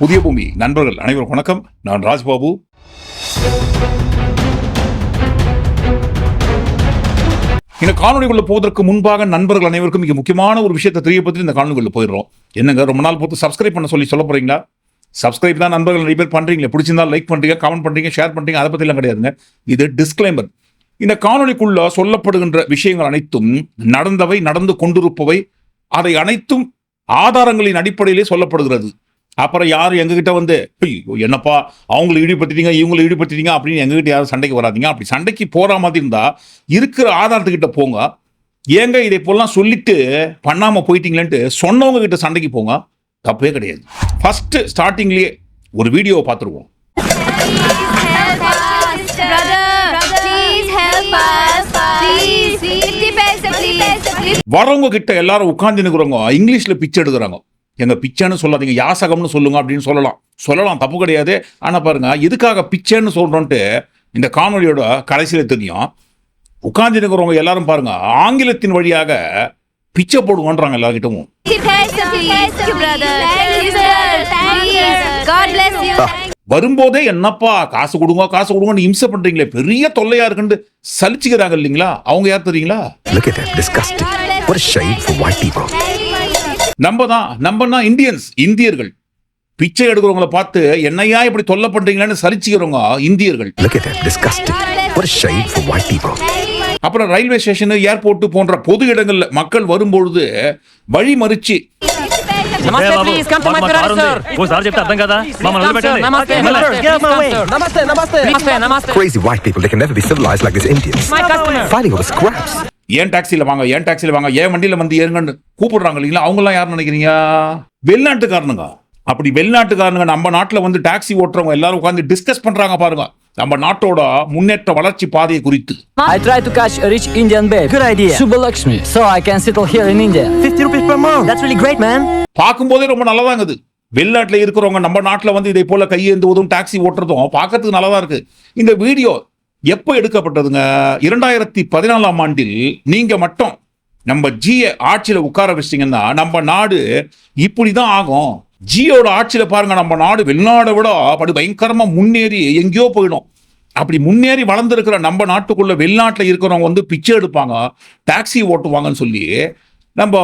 புதிய பூமி. நண்பர்கள் அனைவரும் வணக்கம். நான் ராஜ்பாபு. இந்த காணொலிக்குள்ள போவதற்கு முன்பாக நண்பர்கள் அனைவருக்கும் மிக முக்கியமான ஒரு விஷயத்தை தெரியப்பற்றி இந்த காணொலிக்குள்ள போயிடுறோம். என்னங்க ரொம்ப நாள் பொறுத்து சப்ஸ்கிரைப் பண்ண சொல்லி சொல்ல போறீங்களா? சப்ஸ்கிரைப் தான் நண்பர்கள் நிறைய பேர் பண்றீங்களே. பிடிச்சிருந்தா லைக் பண்றீங்க கமெண்ட் பண்றீங்க ஷேர் பண்றீங்க அதை பத்திலாம் கிடையாதுங்க. இது டிஸ்க்ளைமர் இந்த காணொலிக்குள்ள சொல்லப்படுகின்ற விஷயங்கள் அனைத்தும் நடந்தவை நடந்து கொண்டிருப்பவை அதை அனைத்தும் ஆதாரங்களின் அடிப்படையிலே சொல்லப்படுகிறது. அப்புறம் யார் எங்ககிட்ட வந்து என்னப்பா அவங்களை ஈடுபடுத்திட்டீங்க இவங்களை ஈடுபடுத்திட்டீங்க அப்படின்னு எங்ககிட்ட யாரும் சண்டைக்கு வராதீங்க அப்படி சண்டைக்கு போற மாதிரி இருந்தா இருக்கிற ஆதாரத்துக்கிட்ட போங்க ஏங்க இதை போலாம் சொல்லிட்டு பண்ணாம போயிட்டீங்களேன்ட்டு சொன்னவங்க கிட்ட சண்டைக்கு போங்க தப்பே கிடையாது ஃபர்ஸ்ட் ஸ்டார்டிங்லயே ஒரு வீடியோவை பார்த்துருவோம் Help us, brother. Please help us. Please, 50 paisa, please. வரவங்க கிட்ட எல்லாரும் உட்கார்ந்து நிற்கிறவங்க இங்கிலீஷ்ல பிச்சை எடுக்கிறாங்க எங்க பிச்சைன்னு சொல்லாதீங்க யாசகம்னு சொல்லுங்க அப்படின்னு சொல்லலாம். சொல்லலாம் தப்பு கிடையாது. ஆனால் பாருங்க எதுக்காக பிச்சைன்னு சொல்கிறோன்ட்டு இந்த காணொலியோட கடைசியில் தெரியும். உட்கார்ந்து இருக்கிறவங்க எல்லாரும் பாருங்க ஆங்கிலத்தின் வழியாக பிச்சை போடுவோன்றாங்க எல்லாருக்கிட்டவும் வரும்போதே என்னப்பா காசு கொடுங்க காசு கொடுங்கன்னு இம்சை பண்றீங்களே பெரிய தொல்லையா இருக்குன்னு சலிச்சுக்கிறாங்க இல்லைங்களா? அவங்க யார் தெரியுங்களா? நம்ம தான் நம்மனா இந்தியன்ஸ் இந்தியர்கள். பிச்சை எடுக்கிறவங்கள பார்த்து என்னையா இப்படி தொல்லை பண்றீங்களான்னு சரிச்சுக்கிறவங்க இந்தியர்கள். அப்புறம் ரயில்வே ஸ்டேஷன் ஏர்போர்ட் போன்ற பொது இடங்கள்ல மக்கள் வரும்பொழுது வழி மறிச்சு. Crazy white people, they can never be civilized like these Indians. Fighting over scraps. ஏன் டாக்ஸில வாங்க ஏன் டாக்ஸில வாங்க ஏன் வண்டியில வந்து ஏறுங்கன்னு கூப்பிடுறாங்க இல்லைங்களா அவங்க எல்லாம் யார் நினைக்கிறீங்க வெளிநாட்டுக்காரனுங்க அப்படி வெளிநாட்டுக்காரனுங்க நம்ம நாட்டுல வந்து டாக்ஸி ஓட்டுறவங்க எல்லாரும் உட்கார்ந்து டிஸ்கஸ் பண்றாங்க பாருங்க நம்ம நாட்டோட முன்னேற்ற வளர்ச்சி பாதையை குறித்து I try to catch a rich Indian babe. Good idea. Subbalakshmi. So I can settle here in India. 50 rupees per month. That's really great, man. பார்க்கும்போதே ரொம்ப நல்லதாங்குது வெளிநாட்டுல இருக்கிறவங்க நம்ம நாட்டுல வந்து இதை போல கையேந்துவதும் டாக்ஸி ஓட்டுறதும் பார்க்கறதுக்கு நல்லதா இருக்கு இந்த வீடியோ எப்போ எடுக்கப்பட்டதுங்க? இரண்டாயிரத்தி பதினாலாம் ஆண்டில் நீங்க மட்டும் நம்ம ஜிய ஆட்சியில உட்கார வச்சிங்கன்னா நம்ம நாடு இப்படிதான் ஆகும். ஜியோட ஆட்சியில பாருங்க நம்ம நாடு வெளிநாடை விட அப்படி பயங்கரமா முன்னேறி எங்கேயோ போயிடும். அப்படி முன்னேறி வளர்ந்துருக்கிற நம்ம நாட்டுக்குள்ள வெளிநாட்டில் இருக்கிறவங்க வந்து பிச்சை எடுப்பாங்க டாக்ஸி ஓட்டுவாங்கன்னு சொல்லி நம்ம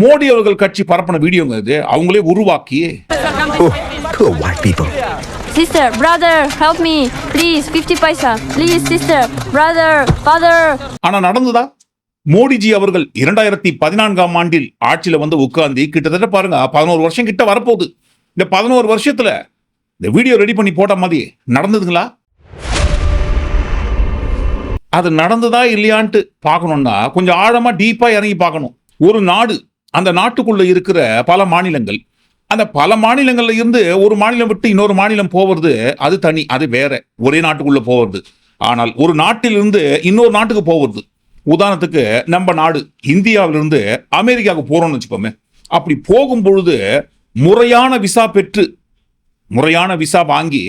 மோடி அவர்கள் கட்சி பரப்பின வீடியோங்க இது. அவங்களே உருவாக்கி. Sister, brother, help me. Please, 50 paisa. Please, sister, brother, father. ஆனா நடந்ததா மோடிஜி அவர்கள் இரண்டாயிரத்தி பதினான்காம் ஆண்டில் ஆட்சியில வந்து உட்கார்ந்து கிட்டத்தட்ட பாருங்க பதினோரு வருஷம் கிட்ட வரப்போகுது இந்த பதினோரு வருஷத்துல இந்த வீடியோ ரெடி பண்ணி போட்ட மாதிரி நடந்ததுங்களா அது நடந்ததா இல்லையான்ட்டு பார்க்கணும்னா கொஞ்சம் ஆழமா டீப்பா இறங்கி பார்க்கணும் ஒரு நாடு அந்த நாட்டுக்குள்ள இருக்கிற பல மாநிலங்கள் அந்த பல மாநிலங்களில் இருந்து ஒரு மாநிலம் விட்டு இன்னொரு மாநிலம் போவது அது தனி அது வேற. ஒரே நாட்டுக்குள்ள போவது. ஆனால் ஒரு நாட்டிலிருந்து இன்னொரு நாட்டுக்கு போவது. உதாரணத்துக்கு நம்ம நாடு இந்தியாவிலிருந்து அமெரிக்காவுக்கு போறோம்னு வச்சுப்போமே அப்படி போகும் பொழுது முறையான விசா பெற்று முறையான விசா வாங்கி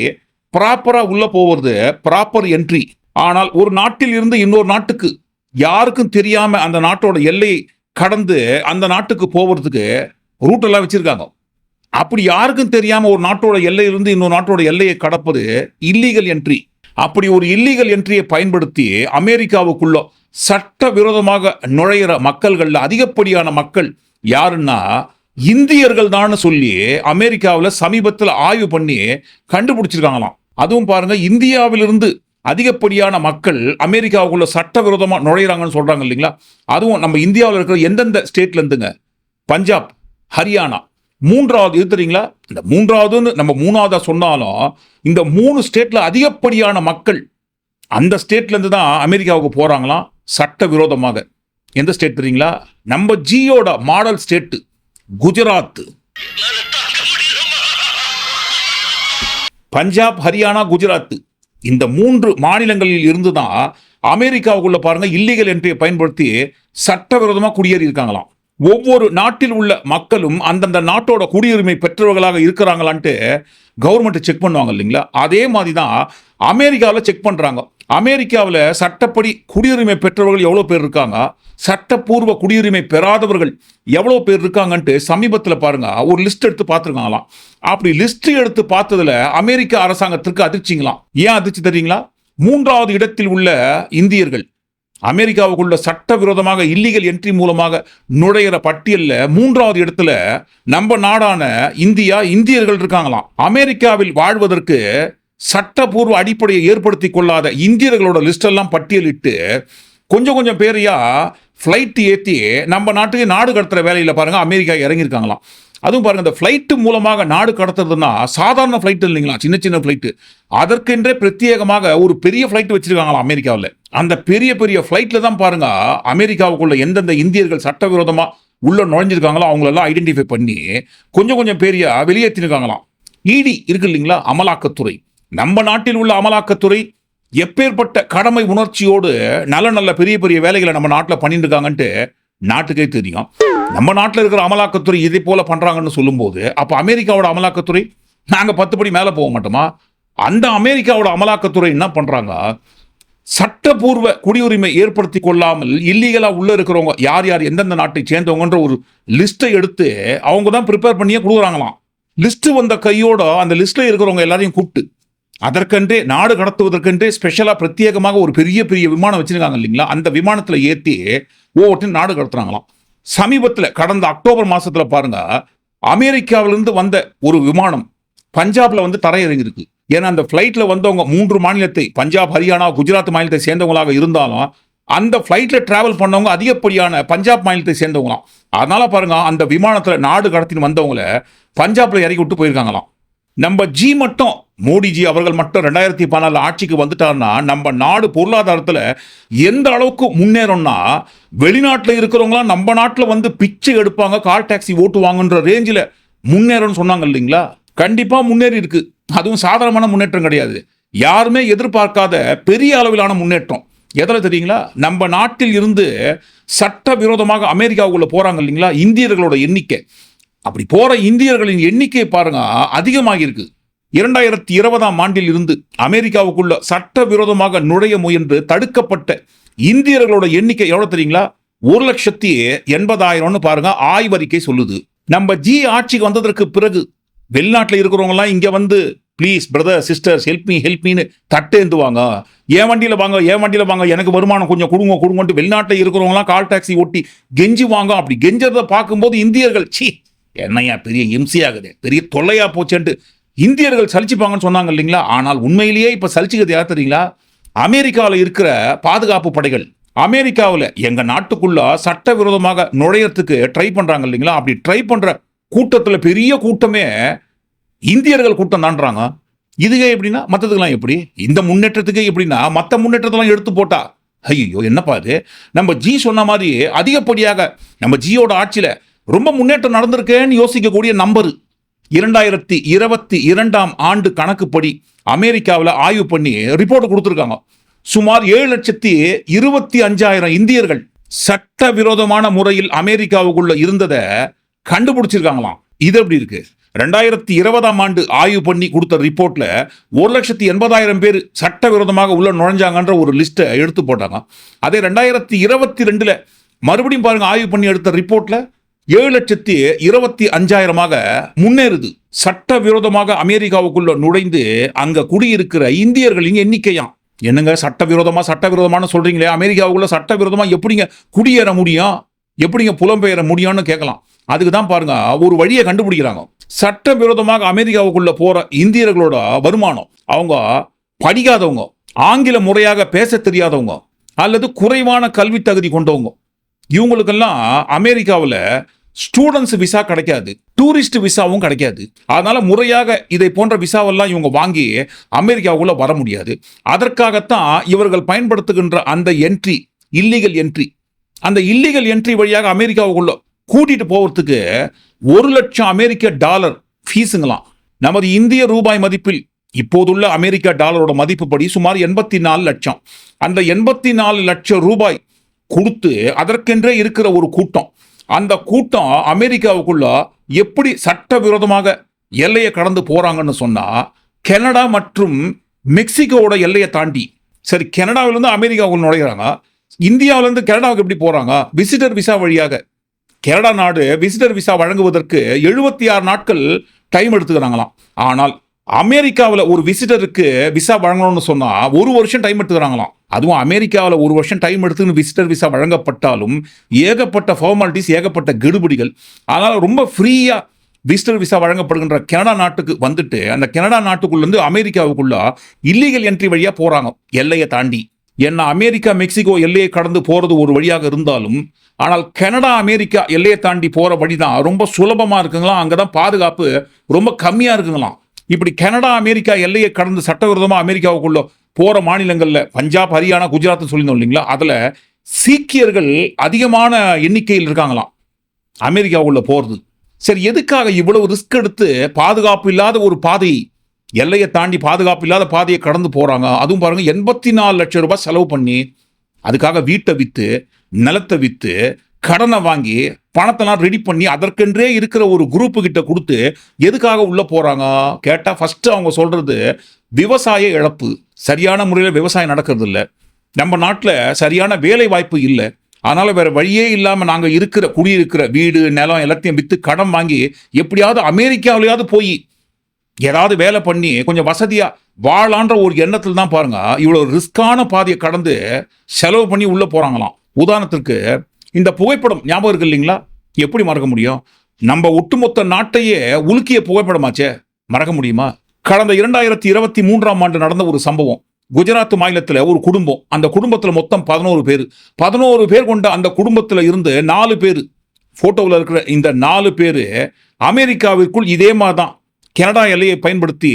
ப்ராப்பரா உள்ள போவது ப்ராப்பர் என்ட்ரி ஆனால் ஒரு நாட்டில் இருந்து இன்னொரு நாட்டுக்கு யாருக்கும் தெரியாம அந்த நாட்டோட எல்லை கடந்து அந்த நாட்டுக்கு போவதுக்கு ரூட் எல்லாம் வச்சிருக்காங்க. அப்படி யாருக்கும் தெரியாம ஒரு நாட்டோட எல்லையிலிருந்து இன்னொரு நாட்டோட எல்லையை கடப்பது இல்லீகல் என்ட்ரி அப்படி ஒரு இல்லீகல் என்ட்ரியை பயன்படுத்தி அமெரிக்காவுக்குள்ள சட்ட விரோதமாக நுழையிற மக்கள்கள்ல அதிகப்படியான மக்கள் யாருன்னா இந்தியர்கள் தான் சொல்லி அமெரிக்காவில் சமீபத்தில் ஆய்வு பண்ணி கண்டுபிடிச்சிருக்காங்களாம். அதுவும் பாருங்க இந்தியாவிலிருந்து அதிகப்படியான மக்கள் அமெரிக்காவுக்குள்ள சட்டவிரோதமாக நுழையிறாங்கன்னு சொல்றாங்க இல்லைங்களா? அதுவும் நம்ம இந்தியாவில் இருக்கிற எந்தெந்த ஸ்டேட்ல இருந்துங்க? பஞ்சாப் ஹரியானா மூன்றாவது இது தெரியுங்களா? இந்த மூன்றாவதுன்னு நம்ம மூணாவதா சொன்னாலும் இந்த மூணு ஸ்டேட்ல அதிகப்படியான மக்கள் அந்த ஸ்டேட்லேருந்து தான் அமெரிக்காவுக்கு போகிறாங்களாம் சட்ட விரோதமாக எந்த ஸ்டேட் தெரியுங்களா? நம்ம ஜியோட மாடல் ஸ்டேட்டு குஜராத். பஞ்சாப் ஹரியானா குஜராத். இந்த மூன்று மாநிலங்களில் இருந்து தான் அமெரிக்காவுக்குள்ள பாருங்க இல்லீகல் என்ட்ரியை பயன்படுத்தி சட்டவிரோதமாக குடியேறி இருக்காங்களாம் ஒவ்வொரு நாட்டில் உள்ள மக்களும் அந்தந்த நாட்டோட குடியுரிமை பெற்றவர்களாக இருக்கிறாங்களான்ட்டு கவர்மெண்ட் செக் பண்ணுவாங்க இல்லைங்களா? அதே மாதிரி தான் அமெரிக்காவில் செக் பண்ணுறாங்க அமெரிக்காவில் சட்டப்படி குடியுரிமை பெற்றவர்கள் எவ்வளோ பேர் இருக்காங்க? சட்டப்பூர்வ குடியுரிமை பெறாதவர்கள் எவ்வளோ பேர் இருக்காங்கன்ட்டு சமீபத்தில் பாருங்கள் ஒரு லிஸ்ட் எடுத்து பார்த்துருக்காங்களாம். அப்படி லிஸ்ட் எடுத்து பார்த்ததில் அமெரிக்க அரசாங்கத்திற்கு அதிர்ச்சிங்களாம். ஏன் அதிர்ச்சி தெரியுங்களா? மூன்றாவது இடத்தில் உள்ள இந்தியர்கள். அமெரிக்காவுக்குள்ள சட்டவிரோதமாக இல்லீகல் என்ட்ரி மூலமாக நுழையிற பட்டியலில் மூன்றாவது இடத்துல நம்ம நாடான இந்தியா இந்தியர்கள் இருக்காங்களாம். அமெரிக்காவில் வாழ்வதற்கு சட்டபூர்வ அடிப்படையை ஏற்படுத்தி கொள்ளாத இந்தியர்களோட லிஸ்ட் எல்லாம் பட்டியலிட்டு கொஞ்சம் கொஞ்சம் பேரையா ஃப்ளைட் ஏற்றி நம்ம நாட்டுக்கு நாடு கடத்துற வேலையில் பாருங்க அமெரிக்கா இறங்கியிருக்காங்களாம். அதுவும் பாருங்க இந்த ஃப்ளைட்டு மூலமாக நாடு கடத்துறதுன்னா சாதாரண ஃப்ளைட்டு இல்லைங்களா? சின்ன சின்ன ஃப்ளைட்டு அதற்கென்றே பிரத்யேகமாக ஒரு பெரிய ஃப்ளைட் வச்சுருக்காங்களா அமெரிக்காவில். அந்த பெரிய பெரிய ஃப்ளைட்டில் தான் பாருங்கள் அமெரிக்காவுக்குள்ள எந்தெந்த இந்தியர்கள் சட்டவிரோதமாக உள்ளே நுழைஞ்சிருக்காங்களோ அவங்களெல்லாம் ஐடென்டிஃபை பண்ணி கொஞ்சம் கொஞ்சம் பேரையா வெளியேற்றிருக்காங்களாம். இடி இருக்கு இல்லைங்களா? அமலாக்கத்துறை. நம்ம நாட்டில் உள்ள அமலாக்கத்துறை எப்பேற்பட்ட கடமை உணர்ச்சியோடு நல்ல நல்ல பெரிய பெரிய வேலைகளை நம்ம நாட்டில் பண்ணிட்டு இருக்காங்கன்ட்டு நாட்டுக்கே தெரியும். நம்ம நாட்டில் இருக்கிற அமலாக்கத்துறை இதே போல பண்ணுறாங்கன்னு சொல்லும்போது அப்போ அமெரிக்காவோட அமலாக்கத்துறை நாங்கள் பத்து படி மேலே போக மாட்டோமா? அந்த அமெரிக்காவோட அமலாக்கத்துறை என்ன பண்ணுறாங்க சட்டபூர்வ குடியுரிமை ஏற்படுத்தி கொள்ளாமல் இல்லீகலாக உள்ளே இருக்கிறவங்க யார் யார் எந்தெந்த நாட்டை சேர்ந்தவங்கன்ற ஒரு லிஸ்ட்டை எடுத்து அவங்க தான் ப்ரிப்பேர் பண்ணியே கொடுக்குறாங்களாம். லிஸ்ட்டு வந்த கையோட அந்த லிஸ்ட்டில் இருக்கிறவங்க எல்லாரையும் கூப்பிட்டு அதற்கென்றே நாடு கடத்துவதற்கென்றே ஸ்பெஷலாக பிரத்யேகமாக ஒரு பெரிய பெரிய விமானம் வச்சுருக்காங்க இல்லைங்களா? அந்த விமானத்தில் ஏற்றி ஒவ்வொருத்தையும் நாடு கடத்துறாங்களாம். சமீபத்தில் கடந்த அக்டோபர் மாதத்தில் பாருங்க அமெரிக்காவிலிருந்து வந்த ஒரு விமானம் பஞ்சாபில் வந்து தரையிறங்கியிருக்கு. ஏன்னா அந்த ஃப்ளைட்டில் வந்தவங்க மூன்று மாநிலத்தை பஞ்சாப் ஹரியானா குஜராத் மாநிலத்தை சேர்ந்தவங்களாக இருந்தாலும் அந்த ஃப்ளைட்டில் ட்ராவல் பண்ணவங்க அதிகப்படியான பஞ்சாப் மாநிலத்தை சேர்ந்தவங்களாம். அதனால் பாருங்க அந்த விமானத்தில் நாடு கடத்தின்னு வந்தவங்கள பஞ்சாப்பில் இறக்கி விட்டு போயிருக்காங்களாம். நம்ம ஜி மட்டும் மோடிஜி அவர்கள் மட்டும் ரெண்டாயிரத்தி பதினாலு ஆட்சிக்கு வந்துட்டாருன்னா நம்ம நாடு பொருளாதாரத்தில் எந்த அளவுக்கு முன்னேறோம்னா வெளிநாட்டில் இருக்கிறவங்களாம் நம்ம நாட்டில் வந்து பிச்சை எடுப்பாங்க கால் டாக்ஸி ஓட்டுவாங்கன்ற ரேஞ்சில் முன்னேறோம்னு சொன்னாங்க இல்லைங்களா? கண்டிப்பாக முன்னேறி இருக்கு. அதுவும் சாதாரணமான முன்னேற்றம் கிடையாது. யாருமே எதிர்பார்க்காத பெரிய அளவிலான முன்னேற்றம். எதில் தெரியுங்களா? நம்ம நாட்டில் இருந்து சட்ட விரோதமாக அமெரிக்காவுக்குள்ளே போகிறாங்க இல்லைங்களா? இந்தியர்களோட எண்ணிக்கை. அப்படி போற இந்தியர்களின் எண்ணிக்கை பாருங்க அதிகமாகியிருக்கு. இரண்டாயிரத்தி இருபதாம் ஆண்டில் இருந்து அமெரிக்காவுக்குள்ள சட்டவிரோதமாக நுழைய முயன்று தடுக்கப்பட்ட இந்தியர்களோட எண்ணிக்கை எவ்வளவு தெரியுங்களா? ஒரு லட்சத்தி எண்பதாயிரம்னு பாருங்க ஆய்வறிக்கை சொல்லுது. நம்ம ஜி ஆட்சிக்கு வந்ததற்கு பிறகு வெளிநாட்டில் இருக்கிறவங்கலாம் இங்க வந்து please brother sisters help me help மீன்னு தட்டேந்துவாங்க என் வண்டியில் வாங்க என் வண்டியில் வாங்க? எனக்கு வருமானம் கொஞ்சம் கொடுங்க கொடுங்கன்ட்டு வெளிநாட்டில் இருக்கிறவங்களாம் கால் டாக்ஸி ஓட்டி கெஞ்சி வாங்க அப்படி கெஞ்சதை பார்க்கும்போது இந்தியர்கள் சீ என்னையா பெரிய இம்சி ஆகுது? பெரிய தொல்லையா போச்சேன்ட்டு இந்தியர்கள் சலிச்சுப்பாங்கன்னு சொன்னாங்க இல்லைங்களா? ஆனால் உண்மையிலேயே இப்போ சலிச்சுக்கிறது யார் தெரியுங்களா? அமெரிக்காவில் இருக்கிற பாதுகாப்பு படைகள். அமெரிக்காவில் எங்கள் நாட்டுக்குள்ள சட்டவிரோதமாக நுழையறதுக்கு ட்ரை பண்ணுறாங்க இல்லைங்களா? அப்படி ட்ரை பண்ணுற கூட்டத்தில் பெரிய கூட்டமே இந்தியர்கள் கூட்டம் தான்றாங்க. இதுக்கே எப்படின்னா மற்றதுக்கெல்லாம் எப்படி? இந்த முன்னேற்றத்துக்கு எப்படின்னா மற்ற முன்னேற்றத்தெல்லாம் எடுத்து போட்டா. ஐயோ என்னப்பா அது நம்ம ஜி சொன்ன மாதிரி அதிகப்படியாக நம்ம ஜியோட ஆட்சியில் ரொம்ப முன்னேற்றம் நடந்திருக்கேன்னு யோசிக்கக்கூடிய நம்பர். இரண்டாயிரத்தி இருபத்தி இரண்டாம் ஆண்டு கணக்குப்படி அமெரிக்காவில் ஆய்வு பண்ணி ரிப்போர்ட் கொடுத்துருக்காங்க. சுமார் ஏழு லட்சத்தி இருபத்தி அஞ்சாயிரம் இந்தியர்கள் சட்டவிரோதமான முறையில் அமெரிக்காவுக்குள்ள இருந்ததை கண்டுபிடிச்சிருக்காங்களாம். இது எப்படி இருக்கு? ரெண்டாயிரத்தி இருபதாம் ஆண்டு ஆய்வு பண்ணி கொடுத்த ரிப்போர்ட்ல ஒரு லட்சத்தி எண்பதாயிரம் பேர் சட்டவிரோதமாக உள்ள நுழைஞ்சாங்கன்ற ஒரு லிஸ்ட்டை எடுத்து போட்டாங்க. அதே ரெண்டாயிரத்தி இருபத்தி ரெண்டுல மறுபடியும் பாருங்க ஆய்வு பண்ணி எடுத்த ரிப்போர்ட்ல ஏழு லட்சத்தி இருபத்தி அஞ்சாயிரமாக முன்னேறுது. சட்டவிரோதமாக அமெரிக்காவுக்குள்ள நுழைந்து அங்க குடியிருக்கிற இந்தியர்களின் எண்ணிக்கையாம். என்னங்க சட்டவிரோதமா சட்டவிரோதமான சொல்றீங்களே? அமெரிக்காவுக்குள்ள சட்டவிரோதமா எப்படிங்க குடியேற முடியும்? எப்படிங்க புலம்பெயர முடியும்னு கேட்கலாம். அதுக்கு தான் பாருங்க ஒரு வழியை கண்டுபிடிக்கிறாங்க. சட்டவிரோதமாக அமெரிக்காவுக்குள்ள போற இந்தியர்களோட வருமானம் அவங்க படிக்காதவங்க ஆங்கில முறையாக பேச தெரியாதவங்க அல்லது குறைவான கல்வி தகுதி கொண்டவங்க இவங்களுக்கெல்லாம் அமெரிக்காவில் ஸ்டூடெண்ட்ஸ் விசா கிடைக்காது. டூரிஸ்ட் விசாவும் கிடைக்காது. அதனால முறையாக இதை போன்ற விசாவெல்லாம் இவங்க வாங்கி அமெரிக்காவுக்குள்ள வர முடியாது. அதற்காகத்தான் இவர்கள் பயன்படுத்துகின்ற அந்த என்ட்ரி இல்லீகல் என்ட்ரி அந்த இல்லீகல் என்ட்ரி வழியாக அமெரிக்காவுக்குள்ள கூட்டிட்டு போகிறதுக்கு ஒரு லட்சம் அமெரிக்க டாலர் ஃபீஸுங்களாம் நமது இந்திய ரூபாய் மதிப்பில் இப்போதுள்ள அமெரிக்க டாலரோட மதிப்புப்படி சுமார் எண்பத்தி நாலு லட்சம். அந்த எண்பத்தி நாலு லட்சம் ரூபாய் கொடுத்து அதற்கென்றே இருக்கிற ஒரு கூட்டம். அந்த கூட்டம் அமெரிக்காவுக்குள்ள எப்படி சட்டவிரோதமாக எல்லையை கடந்து போகிறாங்கன்னு சொன்னால் கனடா மற்றும் மெக்சிகோவோட எல்லையை தாண்டி சரி கனடாவிலேருந்து அமெரிக்காவுக்குள்ள நுழைகிறாங்க இந்தியாவிலேருந்து கனடாவுக்கு எப்படி போகிறாங்க விசிட்டர் விசா வழியாக. கனடா நாடு விசிட்டர் விசா வழங்குவதற்கு எழுபத்தி ஆறு நாட்கள் டைம் எடுத்துக்கிறாங்களாம். ஆனால் அமெரிக்காவில் ஒரு விசிட்டருக்கு விசா வழங்கணும்னு சொன்னால் ஒரு வருஷம் டைம் எடுத்துக்கிறாங்களாம். அதுவும் அமெரிக்காவில் ஒரு வருஷம் டைம் எடுத்துன்னு விசிட்டர் விசா வழங்கப்பட்டாலும் ஏகப்பட்ட ஃபார்மாலிட்டிஸ் ஏகப்பட்ட கெடுபிடிகள். அதனால் ரொம்ப ஃப்ரீயாக விசிட்டர் விசா வழங்கப்படுகின்ற கனடா நாட்டுக்கு வந்துட்டு அந்த கனடா நாட்டுக்குள்ளேருந்து அமெரிக்காவுக்குள்ள இல்லீகல் என்ட்ரி வழியாக போகிறாங்க எல்லையை தாண்டி. ஏன்னா அமெரிக்கா மெக்சிகோ எல்லையை கடந்து போகிறது ஒரு வழியாக இருந்தாலும் ஆனால் கனடா அமெரிக்கா எல்லையை தாண்டி போகிற வழி தான் ரொம்ப சுலபமாக இருக்குங்களாம். அங்கே தான் பாதுகாப்பு ரொம்ப கம்மியாக இருக்குங்களாம். இப்படி கனடா அமெரிக்கா எல்லையை கடந்து சட்டவிரோதமாக அமெரிக்காவுக்குள்ள போகிற மாநிலங்களில் பஞ்சாப் ஹரியானா குஜராத்னு சொல்லியிருந்தோம் இல்லைங்களா? அதில் சீக்கியர்கள் அதிகமான எண்ணிக்கையில் இருக்காங்களாம். அமெரிக்காவுக்குள்ள போகிறது சரி எதுக்காக இவ்வளவு ரிஸ்க் எடுத்து பாதுகாப்பு இல்லாத ஒரு பாதை எல்லையை தாண்டி பாதுகாப்பு இல்லாத பாதையை கடந்து போகிறாங்க அதுவும் பாருங்கள் எண்பத்தி நாலு லட்சம் ரூபாய் செலவு பண்ணி அதுக்காக வீட்டை விற்று நிலத்தை விற்று கடனை வாங்கி பணத்தெல்லாம் ரெடி பண்ணி அதற்கென்றே இருக்கிற ஒரு குரூப்பு கிட்ட கொடுத்து எதுக்காக உள்ளே போகிறாங்க கேட்டால் ஃபஸ்ட்டு அவங்க சொல்கிறது விவசாய இழப்பு சரியான முறையில் விவசாயம் நடக்கிறது இல்லை நம்ம நாட்டில் சரியான வேலை வாய்ப்பு இல்லை. அதனால் வேறு வழியே இல்லாமல் நாங்கள் இருக்கிற குடியிருக்கிற வீடு நிலம் எல்லாத்தையும் விற்று கடன் வாங்கி எப்படியாவது அமெரிக்காவிலேயாவது போய் ஏதாவது வேலை பண்ணி கொஞ்சம் வசதியாக வாழான்ற ஒரு எண்ணத்தில் தான் பாருங்க. இவ்வளோ ரிஸ்கான பாதையை கடந்து செலவு பண்ணி உள்ளே போகிறாங்களாம் உதாரணத்திற்கு இந்த புகைப்படம் ஞாபகம் இருக்கு இல்லைங்களா? எப்படி மறக்க முடியும்? நம்ம ஒட்டுமொத்த நாட்டையே உலுக்கிய புகைப்படமாச்சே. மறக்க முடியுமா? கடந்த இரண்டாயிரத்தி இருபத்தி மூன்றாம் ஆண்டு நடந்த ஒரு சம்பவம். குஜராத் மாநிலத்தில் ஒரு குடும்பம். அந்த குடும்பத்தில் மொத்தம் பதினோரு பேர். பதினோரு பேர் கொண்ட அந்த குடும்பத்தில் இருந்து நாலு பேர். ஃபோட்டோவில் இருக்கிற இந்த நாலு பேர் அமெரிக்காவிற்குள் இதே மாதிரி தான் கனடா எல்லையை பயன்படுத்தி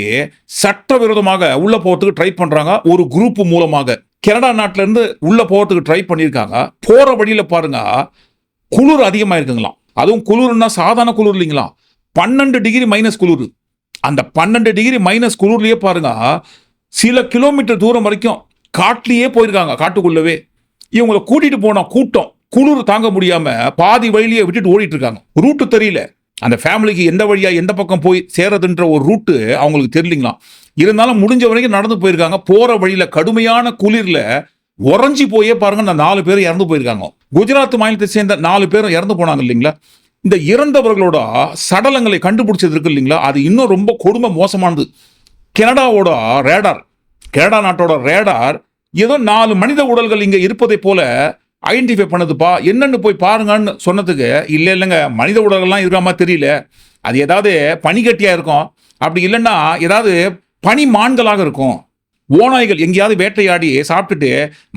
சட்டவிரோதமாக உள்ளே போகிறதுக்கு ட்ரை பண்ணுறாங்க ஒரு குரூப் மூலமாக. கனடா நாட்டிலேருந்து உள்ளே போகிறதுக்கு ட்ரை பண்ணியிருக்காங்க. போகிற வழியில் பாருங்க குளிர் அதிகமாக இருக்குங்களாம் அதுவும் குளிர்னா சாதாரண குளிர் இல்லைங்களா பன்னெண்டு டிகிரி மைனஸ் குளிர். அந்த பன்னெண்டு டிகிரி மைனஸ் குளிர்லேயே பாருங்க. சில கிலோமீட்டர் தூரம் வரைக்கும் காட்டிலேயே போயிருக்காங்க காட்டுக்குள்ளவே. இவங்களை கூட்டிட்டு போனால் கூட்டம் குளிர் தாங்க முடியாம பாதி வழியிலேயே விட்டுட்டு ஓடிட்டு இருக்காங்க ரூட்டு தெரியல. அந்த ஃபேமிலிக்கு எந்த வழியா எந்த பக்கம் போய் சேரதுன்ற ஒரு ரூட்டு அவங்களுக்கு தெரியலங்களாம் இருந்தாலும் முடிஞ்ச வரைக்கும் நடந்து போயிருக்காங்க. போற வழியில கடுமையான குளிர்ல உறைஞ்சி போயே பாருங்க நான் நாலு பேர் இறந்து போயிருக்காங்க. குஜராத் மாநிலத்தை சேர்ந்த நாலு பேரும் இறந்து போனாங்க இல்லைங்களா? இந்த இறந்தவர்களோட சடலங்களை கண்டுபிடிச்சது இருக்கு இல்லைங்களா? அது இன்னும் ரொம்ப கொடுமை மோசமானது. கனடாவோட ரேடார் கனடா நாட்டோட ரேடார் ஏதோ நாலு மனித உடல்கள் இங்கே இருப்பதை போல ஐடென்டிஃபை பண்ணுதுப்பா. என்னென்னு போய் பாருங்கன்னு சொன்னதுக்கு இல்லை இல்லைங்க மனித உடல்கள்லாம் இருக்கிற மாதிரி தெரியல. அது ஏதாவது பனிக்கட்டியாக இருக்கும். அப்படி இல்லைன்னா ஏதாவது பனி மான்களாக இருக்கும். ஓநாய்கள் எங்கேயாவது வேட்டையாடி சாப்பிட்டுட்டு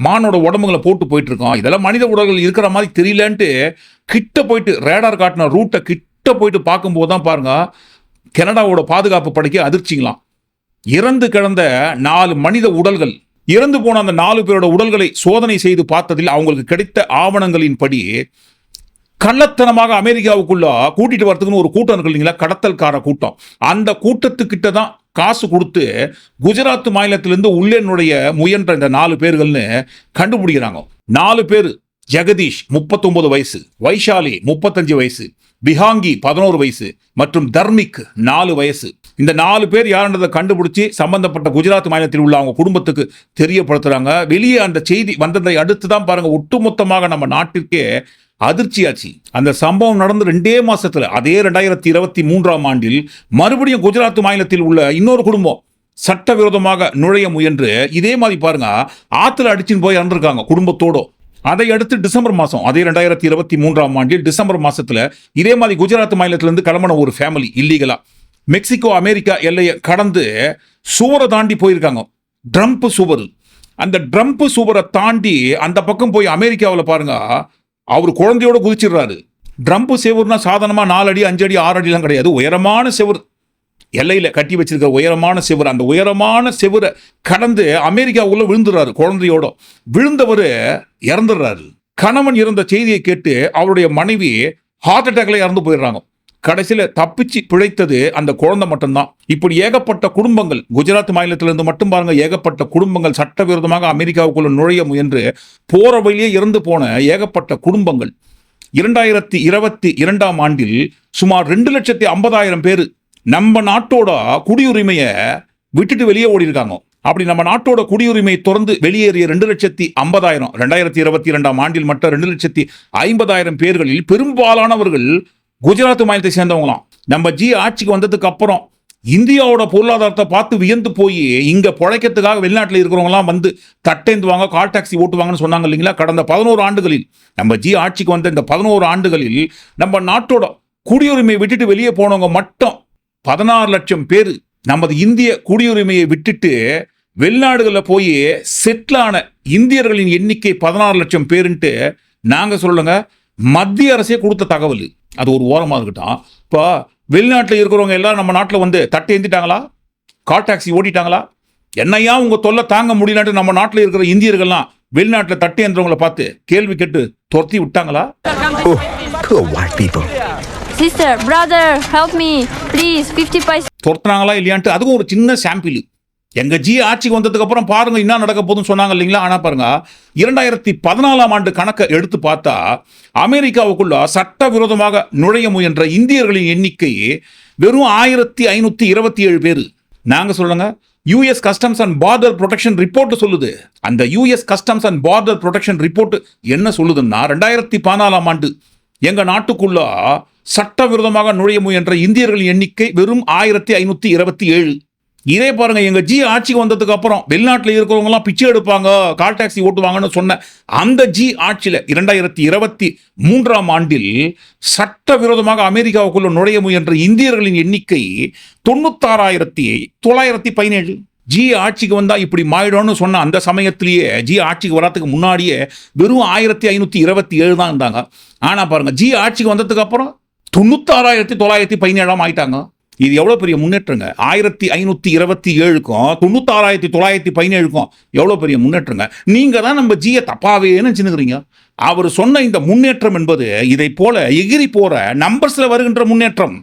மானோட உடம்புகளை போட்டு போயிட்டு இருக்கோம் இதெல்லாம் மனித உடல்கள் இருக்கிற மாதிரி தெரியலன்ட்டு கிட்ட போயிட்டு ரேடார் காட்டின ரூட்டை கிட்ட போயிட்டு பார்க்கும்போது தான் பாருங்க கனடாவோட பாதுகாப்பு படைக்கு அதிர்ச்சிங்களாம். இறந்து கிடந்த நாலு மனித உடல்கள் இறந்து போன அந்த நாலு பேரோட உடல்களை சோதனை செய்து பார்த்ததில் அவங்களுக்கு கிடைத்த ஆவணங்களின்படி கள்ளத்தனமாக அமெரிக்காவுக்குள்ள கூட்டிட்டு வரதுக்குன்னு ஒரு கூட்டம் இருக்கு இல்லைங்களா? கடத்தல்கார கூட்டம். அந்த கூட்டத்துக்கிட்ட தான் காசு கொடுத்து குஜராத் மாநிலத்திலிருந்து உள்ளே நுழைய முயன்ற இந்த நாலு பேர்கள்னு கண்டுபிடிக்கிறாங்க. நாலு பேர் ஜெகதீஷ் 39 வயசு வைஷாலி முப்பத்தஞ்சு வயசு பிஹாங்கி பதினோரு வயசு மற்றும் தர்மிக் நாலு வயசு. இந்த நாலு பேர் யாருன்றதை கண்டுபிடிச்சி சம்பந்தப்பட்ட குஜராத் மாநிலத்தில் உள்ள அவங்க குடும்பத்துக்கு தெரியப்படுத்துறாங்க. வெளியே அந்த செய்தி வந்ததை அடுத்து தான் பாருங்க ஒட்டுமொத்தமாக நம்ம நாட்டிற்கே அதிர்ச்சியாச்சு. அந்த சம்பவம் நடந்து ரெண்டே மாசத்துல அதே ரெண்டாயிரத்தி இருபத்தி மூன்றாம் ஆண்டில் மறுபடியும் குஜராத் மாநிலத்தில் உள்ள இன்னொரு குடும்பம் சட்டவிரோதமாக நுழைய முயன்று. இதே மாதிரி பாருங்க ஆத்துல அடிச்சுன்னு போய் இறந்துருக்காங்க குடும்பத்தோட அதை அடுத்து டிசம்பர் மாதம் அதே ரெண்டாயிரத்தி இருபத்தி மூன்றாம் ஆண்டில் டிசம்பர் மாதத்தில் இதே மாதிரி குஜராத் மாநிலத்திலேருந்து கிளம்பின ஒரு ஃபேமிலி இல்லீகலா மெக்சிகோ அமெரிக்கா எல்லையை கடந்து சுவரை தாண்டி போயிருக்காங்க. ட்ரம்ப் சுவர். அந்த ட்ரம்ப் சுவரை தாண்டி அந்த பக்கம் போய் அமெரிக்காவில் பாருங்கள் அவர் குழந்தையோட குதிச்சிடுறாரு. ட்ரம்ப் செவர்னா சாதாரணமாக நாலு அடி அஞ்சு அடி ஆறு அடிலாம் கிடையாது. உயரமான செவர் எல்லையில் கட்டி வச்சிருக்கிற உயரமான செவர். அந்த உயரமான செவரை கடந்து அமெரிக்கா விழுந்துடுறாரு குழந்தையோட. விழுந்தவர் இறந்துடுறாரு. கணவன் இறந்த செய்தியை கேட்டு அவருடைய மனைவி ஹார்ட் அட்டாக்ல இறந்து போயிடுறாங்க. கடைசியில் தப்பிச்சு பிழைத்தது அந்த குழந்தை மட்டும்தான். இப்படி ஏகப்பட்ட குடும்பங்கள் குஜராத் மாநிலத்திலிருந்து மட்டும் பாருங்க ஏகப்பட்ட குடும்பங்கள் சட்டவிரோதமாக அமெரிக்காவுக்குள்ள நுழைய முயன்று போற வழியே இறந்து போன ஏகப்பட்ட குடும்பங்கள். இரண்டாயிரத்தி இருபத்தி இரண்டாம் ஆண்டில் சுமார் ரெண்டு லட்சத்தி ஐம்பதாயிரம் பேர் நம்ம நாட்டோட குடியுரிமையை விட்டுட்டு வெளியே ஓடி இருக்காங்க அப்படி நம்ம நாட்டோட குடியுரிமை தொடர்ந்து வெளியேறிய ரெண்டு லட்சத்தி ஐம்பதாயிரம் ரெண்டாயிரத்தி இருபத்தி இரண்டாம் ஆண்டில் மட்டும் ரெண்டு லட்சத்தி ஐம்பதாயிரம் பேர்களில் பெரும்பாலானவர்கள் குஜராத் மாநிலத்தை சேர்ந்தவங்களாம். நம்ம ஜி ஆட்சிக்கு வந்ததுக்கு அப்புறம் இந்தியாவோட பொருளாதாரத்தை பார்த்து வியந்து போய் இங்கே பிழைக்கிறதுக்காக வெளிநாட்டில் இருக்கிறவங்களாம் வந்து தட்டேந்துவாங்க கால் டாக்ஸி ஓட்டுவாங்கன்னு சொன்னாங்க இல்லைங்களா? கடந்த பதினோரு ஆண்டுகளில். நம்ம ஜி ஆட்சிக்கு வந்த இந்த பதினோரு ஆண்டுகளில் நம்ம நாட்டோட குடியுரிமையை விட்டுட்டு வெளியே போனவங்க மட்டும் பதினாறு லட்சம் பேர் நமது இந்திய குடியுரிமையை விட்டுட்டு வெளிநாடுகளில் போய் செட்டிலான இந்தியர்களின் எண்ணிக்கை பதினாறு லட்சம் பேருன்ட்டு நாங்கள் சொல்லுங்க மத்திய அரசே கொடுத்த தகவல். அது ஒரு ஓரமாக இருக்கட்டும் இப்போ வெளிநாட்டில் இருக்கிறவங்க எல்லாரும் நம்ம நாட்டில் வந்து தட்டை ஏந்திட்டாங்களா கார் டாக்ஸி ஓட்டிட்டாங்களா என்னையா உங்க தொல்லை தாங்க முடியலன்ட்டு நம்ம நாட்டில் இருக்கிற இந்தியர்கள்லாம் வெளிநாட்டில் தட்டை ஏந்துறவங்களை பார்த்து கேள்வி கேட்டு துரத்தி விட்டாங்களா Oh, poor white people. Sister, brother, help me. Please, 50 paisa. துரத்துனாங்களா இல்லையான்ட்டு அதுவும் ஒரு சின்ன சாம்பிள் எங்கள் ஜி ஆட்சிக்கு வந்ததுக்கு அப்புறம் பாருங்க என்ன நடக்க போதுன்னு சொன்னாங்க இல்லைங்களா? ஆனால் பாருங்க இரண்டாயிரத்தி பதினாலாம் ஆண்டு கணக்கை எடுத்து பார்த்தா அமெரிக்காவுக்குள்ள சட்டவிரோதமாக நுழைய முயன்ற இந்தியர்களின் எண்ணிக்கை வெறும் ஆயிரத்தி ஐநூத்தி இருபத்தி ஏழு பேர். நாங்கள் சொல்லுங்க US customs and border protection report சொல்லுது. அந்த US customs and border protection report என்ன சொல்லுதுன்னா ரெண்டாயிரத்தி பதினாலாம் ஆண்டு எங்கள் நாட்டுக்குள்ள சட்டவிரோதமாக நுழைய முயன்ற இந்தியர்களின் எண்ணிக்கை வெறும் ஆயிரத்தி ஐநூத்தி இருபத்தி ஏழு. இதே பாருங்க எங்க ஜி ஆட்சிக்கு வந்ததுக்கு அப்புறம் வெளிநாட்டில் இருக்கிறவங்க எல்லாம் பிச்சை எடுப்பாங்க கால் டாக்ஸி ஓட்டுவாங்கன்னு சொன்ன அந்த ஜி ஆட்சியில் இரண்டாயிரத்தி இருபத்தி மூன்றாம் ஆண்டில் சட்டவிரோதமாக அமெரிக்காவுக்குள்ள நுழைய முயன்ற இந்தியர்களின் எண்ணிக்கை தொண்ணூத்தாறாயிரத்தி தொள்ளாயிரத்தி பதினேழு. ஜி ஆட்சிக்கு வந்தால் இப்படி மாறிடும்னு சொன்ன அந்த சமயத்திலேயே ஜி ஆட்சிக்கு வராதுக்கு முன்னாடியே வெறும் ஆயிரத்தி ஐநூற்றி இருபத்தி ஏழு தான் இருந்தாங்க. ஆனால் பாருங்க ஜி ஆட்சிக்கு வந்ததுக்கு அப்புறம் தொண்ணூத்தாறாயிரத்தி தொள்ளாயிரத்தி பதினேழாம் ஆயிட்டாங்க. இது எவ்வளோ பெரிய முன்னேற்றங்க? ஆயிரத்தி ஐநூற்றி இருபத்தி ஏழுக்கும் தொண்ணூத்தாறாயிரத்தி தொள்ளாயிரத்தி பதினேழுக்கும் எவ்வளோ பெரிய முன்னேற்றங்க? நீங்கள் தான் நம்ம ஜியை தப்பாவே நினைச்சுனுக்கிறீங்க அவர் சொன்ன இந்த முன்னேற்றம் என்பது இதை போல எகிரி போகிற நம்பர்ஸில் வருகின்ற முன்னேற்றம்.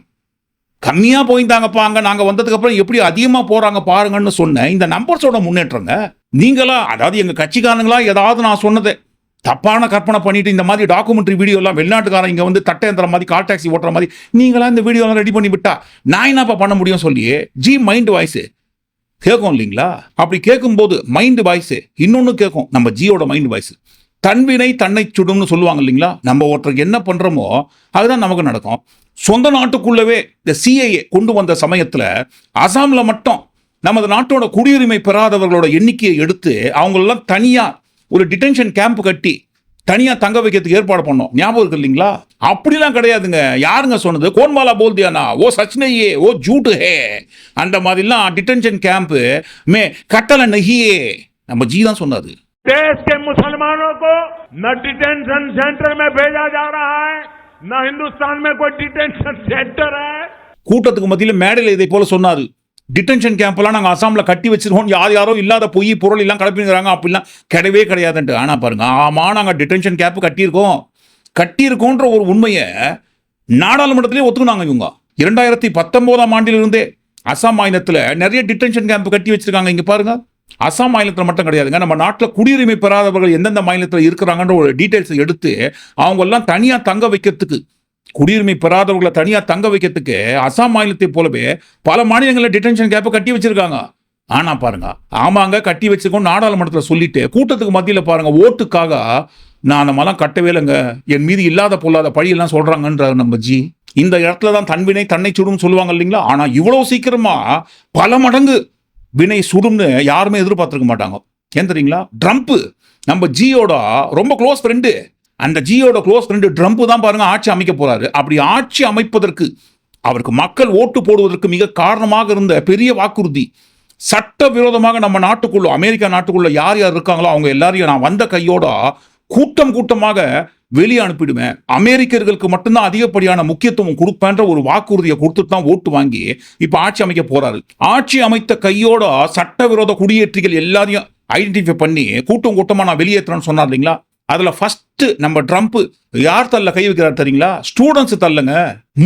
கம்மியாக போயிருந்தாங்கப்பா அங்கே நாங்கள் வந்ததுக்கப்புறம் எப்படி அதிகமாக போகிறாங்க பாருங்கன்னு சொன்ன இந்த நம்பர்ஸோட முன்னேற்றங்க. நீங்களா அதாவது எங்கள் கட்சிக்காரங்களா ஏதாவது நான் சொன்னதை. தப்பான கற்பனை பண்ணிட்டு இந்த மாதிரி டாக்குமெண்ட்ரி வீடியோ எல்லாம் வெளிநாட்டுக்காரன் இங்கே வந்து தட்டையந்திர மாதிரி கால் டாக்ஸி ஓட்டுற மாதிரி நீங்களாம் இந்த வீடியோ எல்லாம் ரெடி பண்ணி விட்டா நான் என்னப்பா பண்ண முடியும் சொல்லி ஜி மைண்ட் வாய்ஸ் கேட்கும் இல்லைங்களா? அப்படி கேட்கும்போது மைண்ட் வாய்ஸ் இன்னொன்று கேட்கும் நம்ம ஜியோட மைண்ட் வாய்ஸ் தன்வினை தன்னை சுடும்னு சொல்லுவாங்க இல்லைங்களா? நம்ம ஒருத்தருக்கு என்ன பண்ணுறோமோ அதுதான் நமக்கு நடக்கும். சொந்த நாட்டுக்குள்ளவே இந்த சிஐஏ கொண்டு வந்த சமயத்தில் அசாமில் மட்டும் நமது நாட்டோட குடியுரிமை பெறாதவர்களோட எண்ணிக்கையை எடுத்து அவங்களெல்லாம் தனியாக ஒரு டிடென்ஷன் கேம்ப் கட்டி தனியா தங்க வைக்கிறதுக்கு ஏற்பாடு பண்ணோம் ஞாபகம் இருக்கு இல்லைங்களா அப்படிலாம் கிடையாதுங்க யாருங்க சொன்னது கோன்வாலா போல்தியானா ஓ சச்னையே ஓ ஜூட்டு ஹே அந்த மாதிரிலாம் டிடென்ஷன் கேம்ப் மே கட்டளை நெகியே நம்ம ஜி தான் சொன்னது देश के मुसलमानों को न डिटेंशन सेंटर में भेजा जा रहा है न हिंदुस्तान में कोई डिटेंशन सेंटर है கூட்டத்துக்கு மத்தியில் மேடையில் இதை போல சொன்னாரு டிடென்ஷன் கேம்ப்லாம் நாங்கள் அசாமில் கட்டி வச்சிருக்கோம் யார் யாரோ இல்லாத பொய் பொருள் எல்லாம் கிளப்பிங்கிறாங்க அப்படிலாம் கிடையவே கிடையாதுன்ட்டு. ஆனால் பாருங்க ஆமா நாங்கள் டிடென்ஷன் கேம்ப் கட்டியிருக்கோம். கட்டியிருக்கோன்ற ஒரு உண்மையை நாடாளுமன்றத்திலே ஒத்துக்குனாங்க இவங்க. இரண்டாயிரத்தி பத்தொம்போதாம் ஆண்டிலிருந்தே அசாம் மாநிலத்தில் நிறைய டிடென்ஷன் கேம்ப் கட்டி வச்சிருக்காங்க. இங்கே பாருங்க அசாம் மாநிலத்தில் மட்டும் கிடையாதுங்க. நம்ம நாட்டில் குடியுரிமை பெறாதவர்கள் எந்தெந்த மாநிலத்தில் இருக்கிறாங்கன்ற ஒரு டீட்டெயில்ஸ் எடுத்து அவங்கெல்லாம் தனியாக தங்க வைக்கிறதுக்கு குடியுரிமை பெறாதவர்களை தனியாக தங்க வைக்கிறதுக்கு அசாம் மாநிலத்தை போலவே பல மாநிலங்களில் டிடென்ஷன் கேப்பை கட்டி வச்சிருக்காங்க. ஆனா பாருங்க ஆமாங்க கட்டி வச்சிருக்கோம் நாடாளுமன்றத்தில் சொல்லிட்டு கூட்டத்துக்கு மத்தியில் பாருங்க ஓட்டுக்காக நான் அந்த மலம் கட்டவே இல்லைங்க என் மீது இல்லாத பொல்லாத பழியெல்லாம் சொல்றாங்கன்றாரு நம்ம ஜி. இந்த இடத்துல தான் தன்வினை தன்னை சுடும் சொல்லுவாங்க இல்லைங்களா? ஆனா இவ்வளவு சீக்கிரமா பல மடங்கு வினை சுடும்னு யாருமே எதிர்பார்த்திருக்க மாட்டாங்க. ஏன் தெரியுங்களா? ட்ரம்ப்பு நம்ம ஜியோட ரொம்ப க்ளோஸ் ஃப்ரெண்டு அந்த ஜியோட க்ளோஸ் ஃப்ரெண்டு ட்ரம்ப் தான் பாருங்க ஆட்சி அமைக்க போறாரு. அப்படி ஆட்சி அமைப்பதற்கு அவருக்கு மக்கள் ஓட்டு போடுவதற்கு மிக காரணமாக இருந்த பெரிய வாக்குறுதி சட்ட விரோதமாக நம்ம நாட்டுக்குள்ள அமெரிக்கா நாட்டுக்குள்ள யார் யார் இருக்காங்களோ அவங்க எல்லாரையும் நான் வந்த கையோட கூட்டம் கூட்டமாக வெளியே அனுப்பிடுவேன். அமெரிக்கர்களுக்கு மட்டும்தான் அதிகப்படியான முக்கியத்துவம் கொடுப்பேன்ற ஒரு வாக்குறுதியை கொடுத்துட்டு தான் ஓட்டு வாங்கி இப்போ ஆட்சி அமைக்க போறாரு. ஆட்சி அமைத்த கையோட சட்டவிரோத குடியேற்றிகள் எல்லாரையும் ஐடென்டிஃபை பண்ணி கூட்டம் கூட்டமாக நான் வெளியேற்றுறேன்னு சொன்னார் இல்லைங்களா? அதில் ஃபர்ஸ்ட் நம்ம ட்ரம்ப்பு யார் தள்ள கை வைக்கிறார் தெரியுங்களா? ஸ்டூடெண்ட்ஸ் தள்ளுங்க.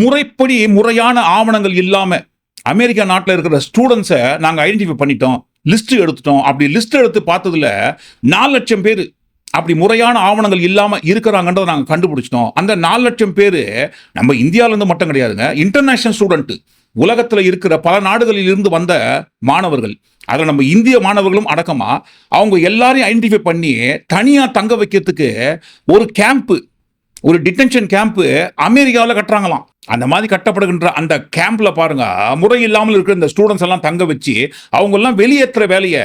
முறைப்படி முறையான ஆவணங்கள் இல்லாமல் அமெரிக்கா நாட்டில் இருக்கிற ஸ்டூடெண்ட்ஸை நாங்கள் ஐடென்டிஃபை பண்ணிட்டோம். லிஸ்ட் எடுத்துட்டோம். அப்படி லிஸ்ட் எடுத்து பார்த்ததுல நாலு லட்சம் பேர் அப்படி முறையான ஆவணங்கள் இல்லாமல் இருக்கிறாங்கன்றதை நாங்கள் கண்டுபிடிச்சிட்டோம். அந்த நாலு லட்சம் பேர் நம்ம இந்தியாவிலேருந்து மட்டும் கிடையாதுங்க. இன்டர்நேஷனல் ஸ்டூடெண்ட்டு உலகத்தில் இருக்கிற பல நாடுகளில் இருந்து வந்த மாணவர்கள் அதில் நம்ம இந்திய மாணவர்களும் அடக்கமாக அவங்க எல்லாரையும் ஐடென்டிஃபை பண்ணி தனியாக தங்க வைக்கிறதுக்கு ஒரு கேம்ப்பு ஒரு டிடென்ஷன் கேம்ப்பு அமெரிக்காவில் கட்டுறாங்களாம். அந்த மாதிரி கட்டப்படுகின்ற அந்த கேம்பில் பாருங்க முறை இல்லாமல் இருக்கிற இந்த ஸ்டூடெண்ட்ஸ் எல்லாம் தங்க வச்சு அவங்கெல்லாம் வெளியேற்றுற வேலையை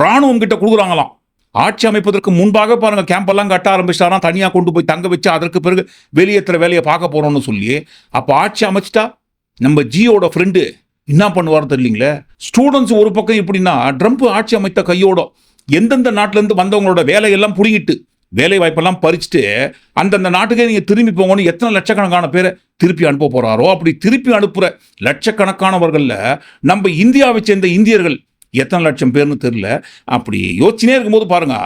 ராணுவம் கிட்ட கொடுக்குறாங்களாம். ஆட்சி அமைப்பதற்கு முன்பாக பாருங்க கேம்ப் எல்லாம் கட்ட ஆரம்பிச்சிட்டாராம் தனியாக கொண்டு போய் தங்க வச்சு அதற்கு பிறகு வெளியேற்றுற வேலையை பார்க்க போகிறோன்னு சொல்லி அப்போ ஆட்சி அமைச்சிட்டா? நம்ம ஜியோட ஃப்ரெண்டு என்ன பண்ணுவார் தெரியலீங்களே? ஸ்டூடெண்ட்ஸ் ஒரு பக்கம் எப்படின்னா ட்ரம்ப் ஆட்சி அமைத்த கையோட எந்தெந்த நாட்டிலேருந்து வந்தவங்களோட வேலையெல்லாம் புடுங்கிட்டு வேலை வாய்ப்பெல்லாம் பறிச்சுட்டு அந்தந்த நாட்டுக்கே நீங்கள் திரும்பி போங்கன்னு எத்தனை லட்சக்கணக்கான பேரை திருப்பி அனுப்ப போகிறாரோ அப்படி திருப்பி அனுப்புகிற லட்சக்கணக்கானவர்களில் நம்ம இந்தியாவை சேர்ந்த இந்தியர்கள் எத்தனை லட்சம் பேர்னு தெரில அப்படி யோசிச்சுனே இருக்கும்போது பாருங்க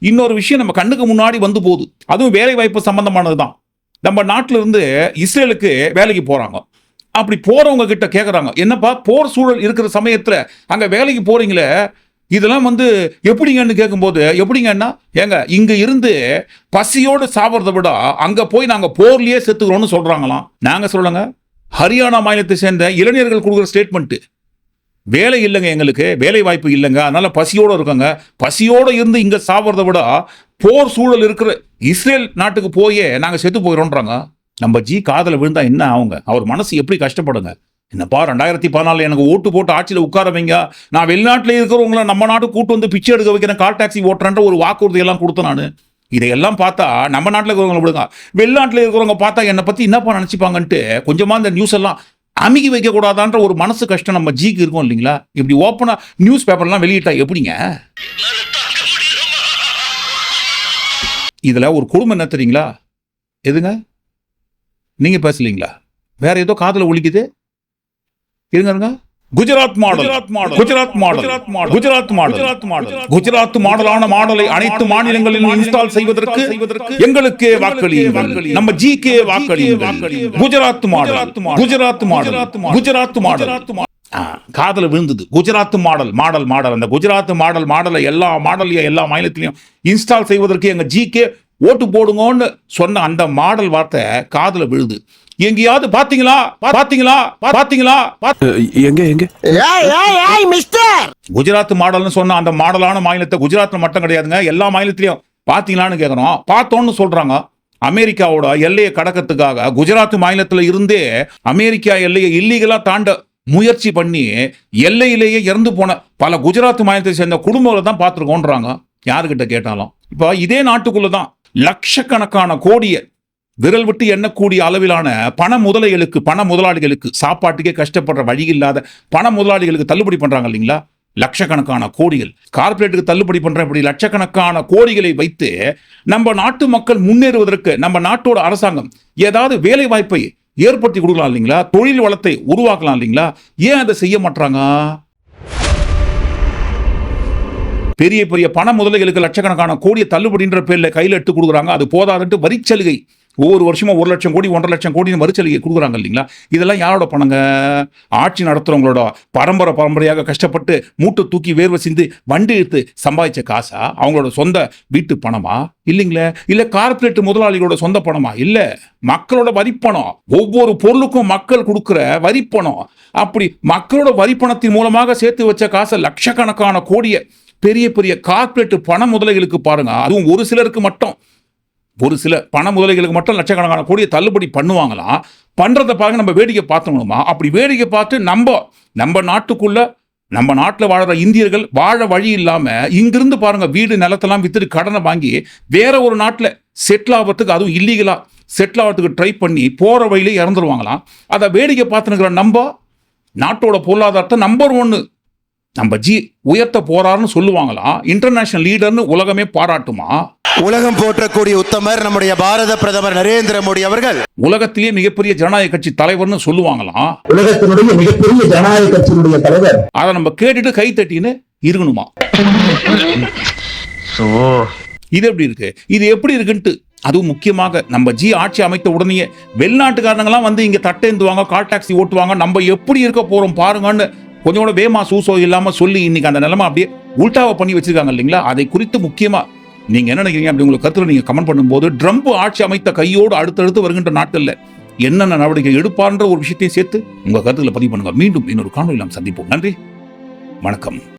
இன்னொரு விஷயம் நம்ம கண்ணுக்கு முன்னாடி வந்து போகுது. அதுவும் வேலை வாய்ப்பு சம்மந்தமானது தான் நம்ம நாட்டிலிருந்து இஸ்ரேலுக்கு வேலைக்கு போகிறாங்க அப்படி போறவங்க கிட்ட கேட்குறாங்க என்னப்பா போர் சூழல் இருக்கிற சமயத்தில் அங்கே வேலைக்கு போறீங்களே? இதெல்லாம் வந்து எப்படிங்கன்னு கேட்கும்போது எப்படிங்கன்னா ஏங்க இங்க இருந்து பசியோடு சாப்பிட்றத விட அங்க போய் நாங்க போர்லயே செத்துக்கிறோம்னு சொல்றாங்களாம். நாங்க சொல்லுங்க ஹரியானா மாநிலத்தை சேர்ந்த இளைஞர்கள் கொடுக்குற ஸ்டேட்மெண்ட் வேலை இல்லைங்க எங்களுக்கு வேலை வாய்ப்பு இல்லைங்க. அதனால பசியோடு இருக்கங்க. பசியோடு இருந்து இங்க சாப்பிட்றத விட போர் சூழல் இருக்கிற இஸ்ரேல் நாட்டுக்கு போயே நாங்க செத்து போயிடோன்றாங்க நம்ம ஜி காதல விழுந்தா என்ன அவங்க அவர் மனசு எப்படி கஷ்டப்படுங்க? என்னப்பா ரெண்டாயிரத்தி பதினாலு எனக்கு ஓட்டு போட்டு ஆட்சியில் உட்கார வைங்க. நான் வெளிநாட்டில் இருக்கிறவங்கள நம்ம நாட்டு கூட்டு வந்து பிச்சை எடுக்க வைக்கிறேன் கால் டாக்ஸி ஓட்டுறேன்ற ஒரு வாக்குறுதி எல்லாம் கொடுத்தேன் நான். இதையெல்லாம் பார்த்தா நம்ம நாட்டில் இருக்கிறவங்க விடுங்க. வெளிநாட்டில் இருக்கிறவங்க பார்த்தா என்னை பற்றி என்னப்பா நினச்சிப்பாங்கன்ட்டு கொஞ்சமாக இந்த நியூஸ் எல்லாம் அமுகி வைக்கக்கூடாதான்ற ஒரு மனசு கஷ்டம் நம்ம ஜிக்கு இருக்கும் இல்லைங்களா? இப்படி ஓப்பனாக நியூஸ் பேப்பர்லாம் வெளியிட்டா எப்படிங்க? இதில் ஒரு குடும்பம் என்ன தெரியுங்களா? எதுங்க? நீங்க பேசலீங்களா வேற ஏதோ காதுல ஒலிக்குது இருங்க Gujarat model Gujarat model Gujarat model Gujarat model Gujarat மாடலான மாடலை அனைத்து மாநிலங்களிலும் இன்ஸ்டால் செய்வதற்கு எங்களுக்கு வாக்களியுங்கள் நம்ம G K வாக்களியுங்கள் Gujarat model Gujarat model Gujarat model காதுல விழுந்தது குஜராத் மாடல் மாடல் மாடல் அந்த குஜராத் மாடல் மாடலை எல்லா மாடலையும் எல்லா மாநிலத்திலையும் இன்ஸ்டால் செய்வதற்கு எங்க ஜிகே ஓட்டு போடுங்கன்னு சொன்ன அந்த மாடல் வார்த்தை காதுல விழுது. எங்கேயாவது பாத்தீங்களா பாத்தீங்களா பாத்தீங்களா பாத்- எங்க எங்க? குஜராத் மாடல்னு சொன்ன அந்த மாடலான மாநிலத்தை குஜராத்ல மட்டும் கிடையாதுங்க எல்லா மாநிலத்திலையும். பாத்தீங்களான்னு கேக்குறோம் பார்த்தோன்னு சொல்றாங்க. அமெரிக்காவோட எல்லையை கடக்கிறதுக்காக குஜராத் மாநிலத்துல இருந்தே அமெரிக்கா எல்லையை இல்லீகலா தாண்ட முயற்சி பண்ணி எல்லையிலேயே இறந்து போன பல குஜராத் மாநிலத்தை சேர்ந்த குடும்பங்களை தான் பார்த்துருக்கோன்றாங்க. யாருக்கிட்ட கேட்டாலும். இப்போ இதே நாட்டுக்குள்ள தான் லட்சக்கணக்கான கோடியை விரல் விட்டு எண்ணக்கூடிய அளவிலான பண முதலைகளுக்கு பண முதலாளிகளுக்கு சாப்பாட்டுக்கே கஷ்டப்படுற வழி இல்லாத பண முதலாளிகளுக்கு தள்ளுபடி பண்றாங்க இல்லைங்களா? லட்சக்கணக்கான கோடிகள். கார்ப்பரேட்டுக்கு தள்ளுபடி பண்ற இப்படி லட்சக்கணக்கான கோடிகளை வைத்து நம்ம நாட்டு மக்கள் முன்னேறுவதற்கு நம்ம நாட்டோட அரசாங்கம் ஏதாவது வேலை வாய்ப்பை ஏற்படுத்தி கொடுக்கலாம் இல்லைங்களா? தொழில் வளத்தை உருவாக்கலாம் இல்லைங்களா? ஏன் அதை செய்ய மாட்டாங்க பெரிய பெரிய பண முதலைகளுக்கு லட்சக்கணக்கான கோடியை தள்ளுபடின்ற பேரில் கையில் எடுத்து கொடுக்குறாங்க. அது போதாதுன்ட்டு வரிச்சலுகை ஒவ்வொரு வருஷமும் ஒரு லட்சம் கோடி ஒன்றரை லட்சம் கோடி வரிச்சலுகை கொடுக்குறாங்க இல்லைங்களா? இதெல்லாம் யாரோட பணங்க? ஆட்சி நடத்துகிறவங்களோட பரம்பரை பரம்பரையாக கஷ்டப்பட்டு மூட்டை தூக்கி வேர்வை சிந்து வண்டி எடுத்து சம்பாதிச்ச காசா? அவங்களோட சொந்த வீட்டு பணமா? இல்லைங்களே. இல்லை கார்பரேட் முதலாளிகளோட சொந்த பணமா? இல்லை. மக்களோட வரிப்பணம் ஒவ்வொரு பொருளுக்கும் மக்கள் கொடுக்குற வரிப்பணம் அப்படி மக்களோட வரிப்பணத்தின் மூலமாக சேர்த்து வச்ச காசை லட்சக்கணக்கான கோடியை பெரிய பெரிய கார்ப்பரேட் பண முதலைகளுக்கு பாருங்க. அதுவும் ஒரு சிலருக்கு மட்டும். ஒரு சில பண முதலைகளுக்கு மட்டும் லட்சக்கணக்கான கோடியை தள்ளுபடி பண்ணுவாங்களாம் பண்ணுறதை பாருங்க நம்ம வேடிக்கை பார்த்தோம்மா அப்படி வேடிக்கை பார்த்து நம்ம நம்ம நாட்டுக்குள்ள நம்ம நாட்டில் வாழ்கிற இந்தியர்கள் வாழ வழி இல்லாமல் இங்கிருந்து பாருங்க வீடு நிலத்தெல்லாம் வித்துட்டு கடனை வாங்கி வேற ஒரு நாட்டில் செட்டில் ஆகிறதுக்கு அதுவும் இல்லீகலாக செட்டில் ஆகிறதுக்கு ட்ரை பண்ணி போகிற வழியிலே இறந்துருவாங்களாம் அதை வேடிக்கை பார்த்துனுக்கிற நம்ம நாட்டோட பொருளாதாரத்தை நம்பர் ஒன்று நம்ம ஜி உயர்த்த போறாருன்னு சொல்லுவாங்களாம் இன்டர்நேஷனல் லீடர்னு உலகமே பாராட்டுமா? உலகம் போற்றக்கூடிய உத்தமர் நம்முடைய பாரத பிரதமர் நரேந்திர மோடி அவர்கள். உலகத்திலேயே மிகப்பெரிய ஜனநாயக கட்சி தலைவர்னு சொல்லுவாங்களாம் உலகத்தினுடைய மிகப்பெரிய ஜனநாயக கட்சியினுடைய தலைவர். அதை நம்ம கேட்டுட்டு கை தட்டின்னு இருக்கணுமா? இது எப்படி இருக்கு? இது எப்படி இருக்குன்ட்டு அதுவும் முக்கியமாக நம்ம ஜி ஆட்சி அமைத்த உடனேயே வெளிநாட்டுக்காரங்களாம் வந்து இங்க தட்டேந்துவாங்க கால் டாக்ஸி ஓட்டுவாங்க நம்ம எப்படி இருக்க போறோம் பாருங்கன்னு கொஞ்சம் கூட வேமா சூசோ இல்லாமல் சொல்லி இன்னைக்கு அந்த நிலைமை அப்படியே உல்டாவை பண்ணி வச்சிருக்காங்க இல்லைங்களா? அதை குறித்து முக்கியமாக நீங்கள் என்ன நினைக்கிறீங்க அப்படி உங்களுக்கு கருத்தில் நீங்கள் கமெண்ட் பண்ணும்போது ட்ரம்ப் ஆட்சி அமைத்த கையோடு அடுத்தடுத்து வருகின்ற நாட்களில் என்னென்ன நடவடிக்கை எடுப்பார்ன்ற ஒரு விஷயத்தையும் சேர்த்து உங்கள் கருத்துக்களை பதிவு பண்ணுங்க. மீண்டும் இன்னொரு காணொலி நாம் சந்திப்போம். நன்றி. வணக்கம்.